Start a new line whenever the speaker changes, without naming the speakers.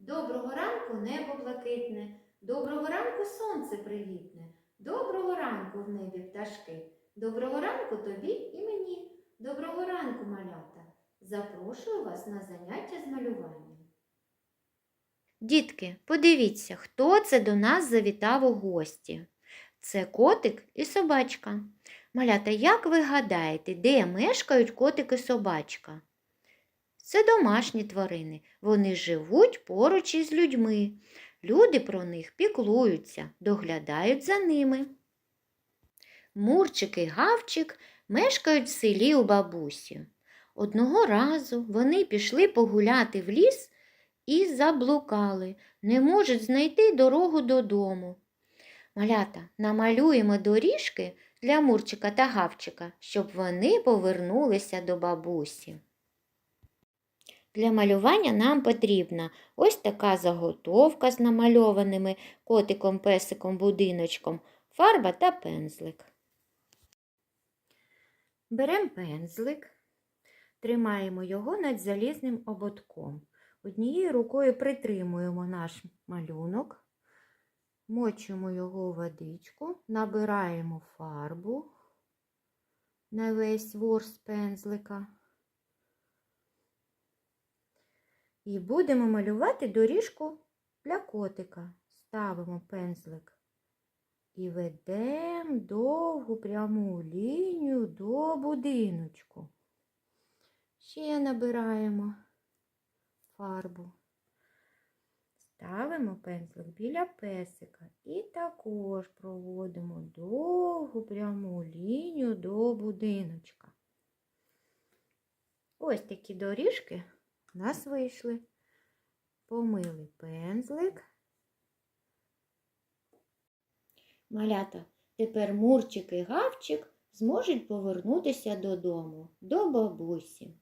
Доброго ранку небо блакитне, доброго ранку сонце привітне, доброго ранку в небі пташки, доброго ранку тобі і мені, доброго ранку, малята. Запрошую вас на заняття з малювання. Дітки, подивіться, хто це до нас завітав у гості. Це котик і собачка. Малята, як ви гадаєте, де мешкають котик і собачка? Це домашні тварини. Вони живуть поруч із людьми. Люди про них піклуються, доглядають за ними. Мурчик і гавчик мешкають в селі у бабусі. Одного разу вони пішли погуляти в ліс і заблукали, не можуть знайти дорогу додому. Малята, намалюємо доріжки для Мурчика та Гавчика, щоб вони повернулися до бабусі. Для малювання нам потрібна ось така заготовка з намальованими котиком, песиком, будиночком, фарба та пензлик. Беремо пензлик, тримаємо його над залізним ободком. Однією рукою притримуємо наш малюнок, мочимо його у водичку, набираємо фарбу на весь ворс пензлика. І будемо малювати доріжку для котика. Ставимо пензлик і ведемо довгу пряму лінію до будиночку. Ще набираємо фарбу. Ставимо пензлик біля песика і також проводимо довгу пряму лінію до будиночка. Ось такі доріжки у нас вийшли. Помили пензлик. Малята, тепер Мурчик і Гавчик зможуть повернутися додому, до бабусі.